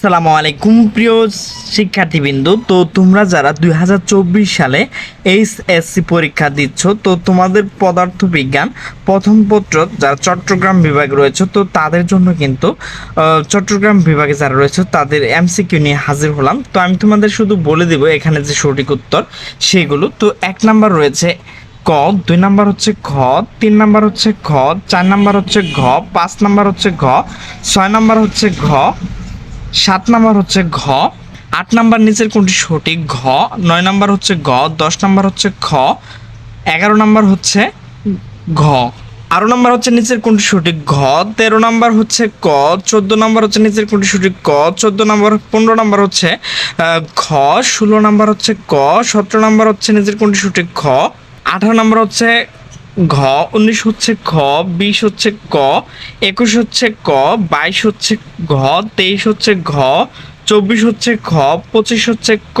আসসালামু আলাইকুম প্রিয় শিক্ষার্থীবৃন্দ। তো তোমরা যারা দুই হাজার চব্বিশ সালে এইচএসসি পরীক্ষা দিচ্ছ, তো তোমাদের পদার্থ বিজ্ঞান প্রথম পত্র যারা চট্টগ্রাম বিভাগে রয়েছে, তো তাদের জন্য কিন্তু চট্টগ্রাম বিভাগে যারা রয়েছে, তাদের এমসিকিউ নিয়ে হাজির হলাম। তো আমি তোমাদের শুধু বলে দিব এখানে যে সঠিক উত্তর, সেগুলো। তো এক নাম্বার রয়েছে ক, দুই নাম্বার হচ্ছে খ, তিন নাম্বার হচ্ছে খ, চার নাম্বার হচ্ছে ঘ, পাঁচ নাম্বার হচ্ছে ঘ, ছয় নাম্বার হচ্ছে ঘ সাত নাম্বার হচ্ছে ঘ আট নাম্বার নিচের কোনটি সঠিক ঘ নয় নাম্বার হচ্ছে ঘ দশ নাম্বার হচ্ছে খ এগারো নাম্বার হচ্ছে ঘ আরও নাম্বার হচ্ছে নিচের কোনটি সঠিক ঘ তেরো নাম্বার হচ্ছে ক চোদ্দ নাম্বার হচ্ছে নিচের কোনটি সঠিক ক চোদ্দ নাম্বার পনেরো নাম্বার হচ্ছে ঘ ষোলো নাম্বার হচ্ছে ক সতেরো নাম্বার হচ্ছে নিচের কোনটি সঠিক খ আঠারো নাম্বার হচ্ছে ঘ, উনিশ হচ্ছে খ বিশ হচ্ছে ক, একুশ হচ্ছে ক, বাইশ হচ্ছে ঘ, তেইশ হচ্ছে ঘ, চব্বিশ হচ্ছে খ পঁচিশ হচ্ছে ক।